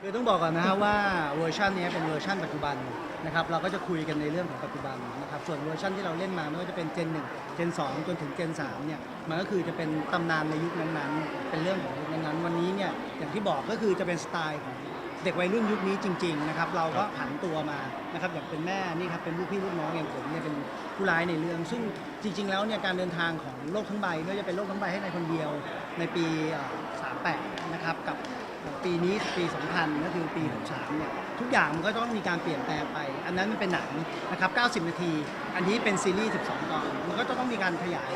คือต้องบอกก่อนนะฮะว่าเวอร์ชันนี้เป็นเวอร์ชันปัจจุบันนะครับเราก็จะคุยกันในเรื่องของปัจจุบันนะครับส่วนเวอร์ชันที่เราเล่นมาไม่ว่าจะเป็นเจน1เจน2 จนถึงเจน3เนี่ยมันก็คือจะเป็นตำนานในยุคนั้นๆ เป็นเรื่องของยุคนั้นๆวันนี้เนี่ยอย่างที่บอกก็คือจะเป็นสไตล์ของเด็กวัยรุ่นยุคนี้จริงๆนะครับเราก็ผันตัวมานะครับอย่างเป็นแม่นี่ครับเป็นลูกพี่ลูกน้องอย่างผมเนี่ยเป็นผู้ร้ายในเรื่อง ซึ่งจริง ๆ แล้วเนี่ยการเดินทางของโลกทั้งใบไม่ว่าจะเป็นโลกทั้งใบให้ในคนเดียวในปี 38 นะครับกับ ปีนี้ปี 2000 ก็คือปี 63 เนี่ยทุกอย่างมันก็ต้องมีการเปลี่ยนแปลงไป อันนั้นมันเป็นหนังนะครับ 90 นาที อันนี้เป็นซีรีส์ 12 ตอน มันก็จะต้องมีการขยาย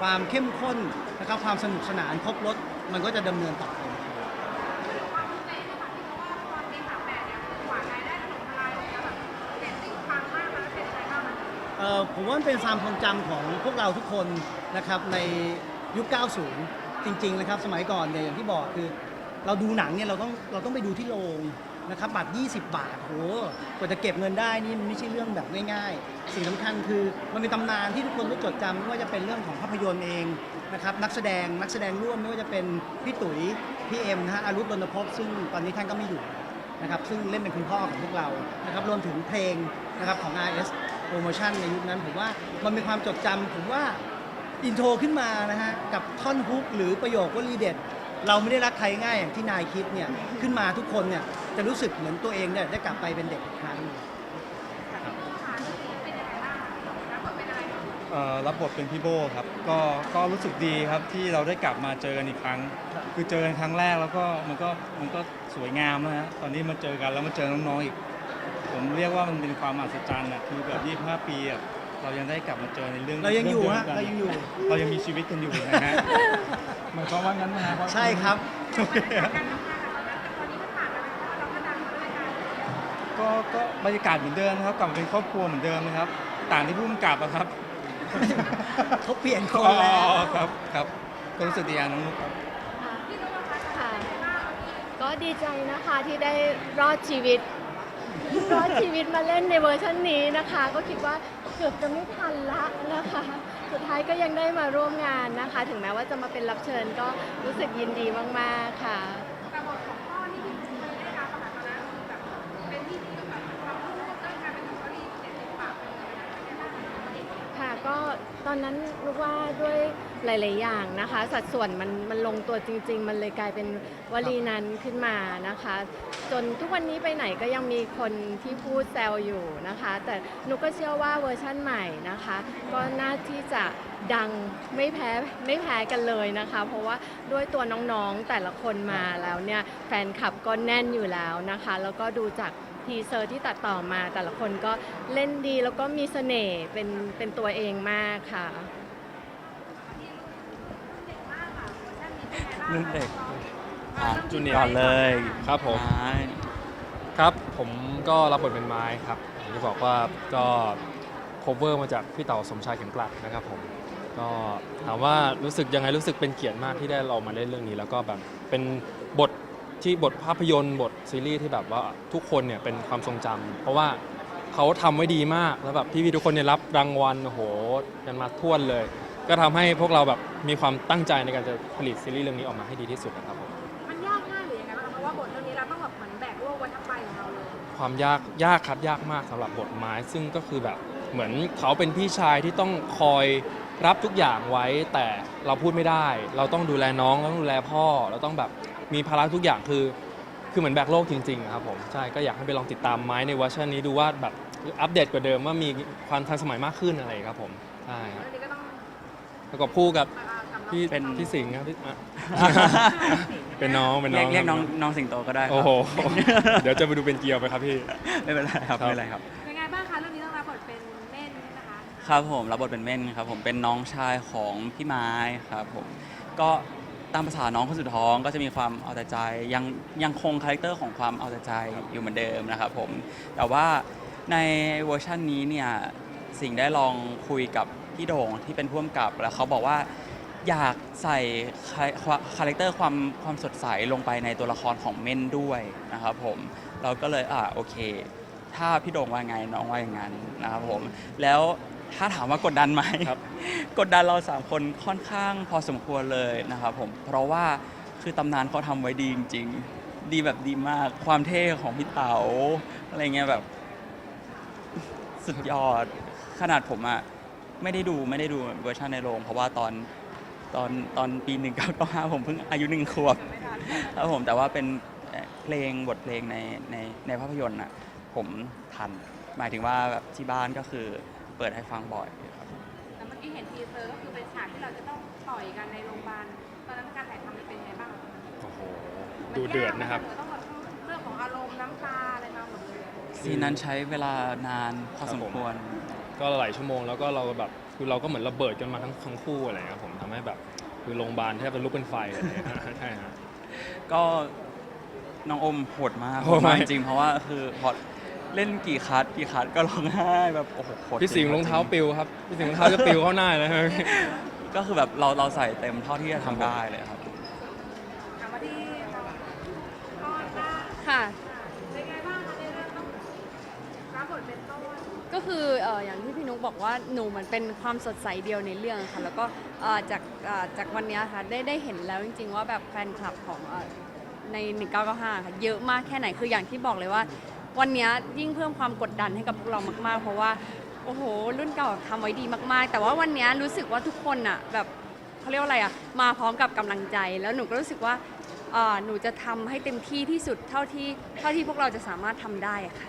ความเข้มข้นนะครับความสนุกสนานครบรถมันก็จะดำเนินต่อไปเออผมว่ามันเป็นความทรงจำของพวกเราทุกคนนะครับในยุค 90 จริงๆนะครับสมัยก่อนเนี่ยอย่างที่บอกคือ เราดูหนังเนี่ยเราต้องเราต้องไปดูที่โรงนะครับบัตร 20 บาทโหกว่าจะเก็บเงินได้นี่มันไม่ใช่เรื่องแบบง่ายๆ สิ่งสำคัญคือมันเป็นตำนานที่ทุกคนได้จดจำไม่ว่าจะเป็นเรื่องของภาพยนตร์เองนะครับนักแสดงนักแสดงร่วมไม่ว่าจะเป็นพี่ตุ๋ยพี่เอ็มนะฮะอารุธรณพพซึ่งตอนนี้ท่านก็ไม่อยู่นะครับซึ่งเล่นเป็นคุณพ่อของพวกเรานะครับรวมถึงเพลงนะครับของ RS Promotion ในยุคนั้นผมว่ามันเป็นความจดจำผมว่าอินโทรขึ้นมานะฮะกับท่อนฮุกหรือประโยควลีเด็ด เราไม่ได้รักใครง่ายอย่างที่นายคิดเนี่ยขึ้นมาทุกคนเนี่ยจะรู้สึกเหมือนตัวเองเนี่ยได้กลับไปเป็นเด็กอีกครั้งเป็นยังไงบ้างแล้วบทเป็นอะไรคะเอ่อรับบทเป็นพี่โบครับ ก็ก็รู้สึกดีครับที่เราได้กลับมาเจอกันอีกครั้ง ครับ คือเจอกันครั้งแรกแล้วก็มันก็มันก็สวยงามนะฮะตอนนี้มาเจอกันแล้วมาเจอน้องๆอีก ผมเรียกว่ามันเป็นความมหัศจรรย์อะคือแบบ25 ปีอะ เรายังได้กลับมาเจอในเรื่องเรายังอยู่เรื่ฮะดิมกันเรายังอยู่ เรายังมีชีวิตกันอยู่นะฮะหมายความว่างั้นนะฮะใช่ครับการทำงานกับตอนนั้นแต่ตอนนี้มันผ่านไปแล้วเราก็ดังมาด้วยกันก็ก็บรรยากาศเหมือนเดิมนะครับกลับมาเป็นครอบครัวเหมือนเดิมนะครับ ต่างที่พุ่มกับอะครับเขาเปลี่ยนคอ๋นแล้วอครับครับก็รู้สึกดีอย่างน้องนุ๊กครับ ค่ะ ก็ดีใจนะคะที่ได้รอดชีวิต รอดชีวิตมาเล่นในเวอร์ชันนี้นะคะ ก็คิดว่า เกือบจะไม่ทันละนะคะ สุดท้ายก็ยังได้มาร่วมงานนะคะ ถึงแม้ว่าจะมาเป็นรับเชิญก็รู้สึกยินดีมากๆค่ะ แต่บทของพ่อนี่คือได้รับขนาดตอนนั้นคือแบบเป็นที่ที่แบบเราพูดเรื่องการเป็นสตอรี่เด็ดติดปากเลยนะค่ะก็ตอนนั้นรู้ว่าด้วยหลาย ๆ อย่างนะคะ สัดส่วนมันมันลงตัวจริง ๆ มันเลยกลายเป็นวลีนั้นขึ้นมานะคะ จนทุกวันนี้ไปไหนก็ยังมีคนที่พูดแซวอยู่นะคะ แต่นุก็เชื่อว่าเวอร์ชั่นใหม่นะคะ ก็น่าที่จะดังไม่แพ้ไม่แพ้กันเลยนะคะ เพราะว่าด้วยตัวน้องๆแต่ละคนมาแล้วเนี่ยแฟนคลับก็แน่นอยู่แล้วนะคะ แล้วก็ดูจากทีเซอร์ที่ตัดต่อมาแต่ละคนก็เล่นดีแล้วก็มีเสน่ห์เป็นเป็นตัวเองมากค่ะเด็กมากค่ะเวอร์ชันนี้เป็นไงบ้างรุ่นเด็ก อะจูเนียร์ก่อนเลยครับผมไม้ครับ ผมก็รับบทเป็นไม้ครับอย่างที่บอกว่าก็ cover มาจากพี่เต่าสมชายเข็มกลัดนะครับผม ก็ถามว่ารู้สึกยังไงรู้สึกเป็นเกียรติมากที่ได้เรามาเล่นเรื่องนี้ แล้วก็แบบเป็นบทที่บทภาพยนตร์ บทซีรีส์ที่แบบว่าทุกคนเนี่ยเป็นความทรงจำเพราะว่าเขาทำไว้ดีมากแล้วแบบพี่ๆทุกคนเนี่ยรับรางวัลโอ้โหกันมาท่วนเลย ก็ทำให้พวกเราแบบมีความตั้งใจในการจะผลิตซีรีส์เรื่องนี้ออกมาให้ดีที่สุดนะครับผม ความยากยากครับยากมากสำหรับบทไม้ ซึ่งก็คือแบบเหมือนเขาเป็นพี่ชายที่ต้องคอยรับทุกอย่างไว้ แต่เราพูดไม่ได้ เราต้องดูแลน้องเราต้องดูแลพ่อ เราต้องแบบมีภาระทุกอย่างคือ คือเหมือนแบกโลกจริงๆอะครับผมใช่ก็อยากให้ไปลองติดตามไม้ในเวอร์ชันนี้ดูว่าแบบอัปเดตกว่าเดิมว่ามีความทันสมัยมากขึ้นอะไรครับผมใช่ครับเรื่องนี้ก็ต้องแล้วก็คู่กับมากับ เราพี่พี่สิงห์ครับพี่อะ เป็นน้องเป็นน้เรีอยงกเรียกน้องครับน้องสิงโตก็ได้ครับโอ้โห เดี๋ยวจะไปดูเป็นเกียวไปครับพี่ ไม่เป็นไรครับครับ ไม่เป็นไรครับ ยังไงบ้างคะเรื่องนี้ต้องรับบทเป็นเม่นนะคะครับผมรับบทเป็นเม่นครับผมเป็นน้องชายของพี่ไม้ครับผมก็ตามภาษาน้องคนสุดท้องก็จะมีความเอาแต่ใจยังยังคงคาแรคเตอร์ของความเอาแต่ใจอยู่เหมือนเดิมนะครับผมแต่ว่าในเวอร์ชันนี้เนี่ยสิ่งได้ลองคุยกับพี่โด่งที่เป็นผู้กำกับ แล้วเขาบอกว่า อยากใส่คาคาแรคเตอร์ความความสดใสลงไปในตัวละครของเม่นด้วยนะครับผมเราก็เลยอ่าโอเค ถ้าพี่โด่งว่าไงน้องว่าอย่างนั้นนะครับผมแล้วถ้าถามว่ากดดันไหมครับกดดันเราสามคนค่อนข้างพอสมควรเลยนะครับผมเพราะว่าคือตำนานเขาทำไว้ดีจริง ๆ ดีแบบดีมากความเท่ของพี่เต๋าอะไรเงี้ยแบบสุดยอดขนาดผมอะไม่ได้ดูไม่ได้ดูเวอร์ชันในโรงเพราะว่าตอน ตอนตอนปี1995ผมเพิ่งอายุหนึ่งขวบครับผมแต่ว่าเป็นเอ่อเพลงบทเพลงในในในภาพยนตร์อะผมทัน หมายถึงว่าแบบที่บ้านก็คือเปิดให้ฟังบ่อยครับแต่เมื่อกี้เห็นทีเซอร์ก็คือเป็นฉากที่เราจะต้องต่อยกันในโรงพยาบาลตอนนั้นการถ่ายทำมันเป็นไงบ้างโอ้โหดูเดือดนะครับมัยากไหมต้องแบบเรื่องของอารมณ์น้ำตาอะไรมาหมดเลยซีนนั้นใช้เวลานานพอสมควร ก็หลายชั่วโมงแล้วก็เราแบบ คือเราก็เหมือนระเบิดกันมาทั้งทั้งคู่อะไรครับผมทำให้แบบคือโรงพยาบาลแทบเป็นลุกเป็นไฟอะไรอย่างเงี้ยใช่ฮะ ก็น้องอมโหดมากโหดมาก จริงๆเพราะว่าคือพอเล่นกี่คัดกี่คัดก็ร้องไห้แบบโอ้โหโหดพี่สิงห์จรองเท้าปิวครับพี่สิงห์รองเท้าจะปิวเข้าหน้าเลยครับ ก็คือแบบเราเราใส่เต็มเท่าที่จะทำได้เลยครับ ถามมาที่เราก้อนหน้าค่ะ เป็นไงบ้างคะในเรื่องต้องรับบทเป็นต้น ก็ คือเอ่ออย่างที่พี่นุ๊กบอกว่าหนูเหมือนเป็นความสดใสเดียวในเรื่องค่ะ แล้วก็เอ่อจากเอ่อจากวันเนี้ยค่ะได้ได้เห็นแล้วจริง ๆ ว่าแบบแฟนคลับของเอ่อใน 1995 ค่ะเยอะมากแค่ไหนคืออย่างที่บอกเลยว่า วันเนี้ยยิ่งเพิ่มความกดดันให้กับพวกเรามากๆ เพราะว่าโอ้โห รุ่นเก่าทำไว้ดีมากๆ แต่ว่าวันเนี้ยรู้สึกว่าทุกคนอะแบบเขาเรียกว่าอะไรอะมาพร้อมกับกำลังใจแล้วหนูก็รู้สึกว่าเอ่อหนูจะทำให้เต็มที่ที่สุดเท่าที่เท่าที่พวกเราจะสามารถทำได้อะค่ะ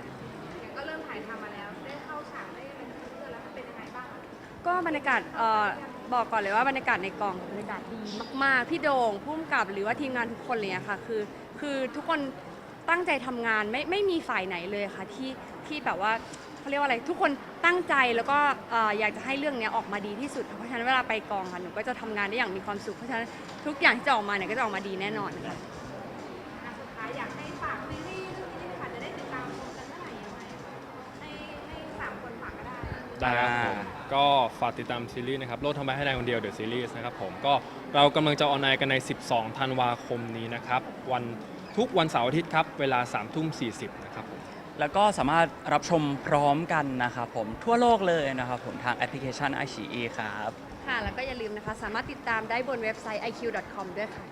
ก็บรรยากาศเอ่อบอกก่อนเลยว่าบรรยากาศในกองบรรยากาศดีมากๆพี่โดงพุ่มกับหรือว่าทีมงานทุกคนเลยอะค่ะ คือ คือทุกคนตั้งใจทำงานไม่ไม่มีฝ่ายไหนเลยค่ะที่ที่แบบว่าเขาเรียกว่าอะไรทุกคนตั้งใจแล้วก็เอ่ออยากจะให้เรื่องเนี้ยออกมาดีที่สุดเพราะฉะนั้นเวลาไปกองค่ะหนูก็จะทำงานได้อย่างมีความสุขเพราะฉะนั้นทุกอย่างที่จะออกมาเนี่ยก็จะออกมาดีแน่นอนค่ะ อะสุดท้ายอยากให้ฝากซีรีส์เรื่องนี้ด้วยค่ะจะได้ติดตามชมกันเมื่อไหร่ยังไงให้ให้สามคนฝากก็ได้ ได้ครับผม ก็ฝากติดตามซีรีส์นะครับ โลดทำไมให้นายคนเดียวเดอะซีรีส์นะครับผมก็เรากำลังจะออนไลน์กันใน 12 ธันวาคมนี้นะครับ วันทุกวันเสาร์อาทิตย์ครับ เวลา3ทุ่ม40นะครับผม แล้วก็สามารถรับชมพร้อมกันนะครับผมทั่วโลกเลยนะครับผมทางแอปพลิเคชัน i อ e ครับ ค่ะ แล้วก็อย่าลืมนะคะ สามารถติดตามได้บนเว็บไซต์ iq.com ด้วยค่ะ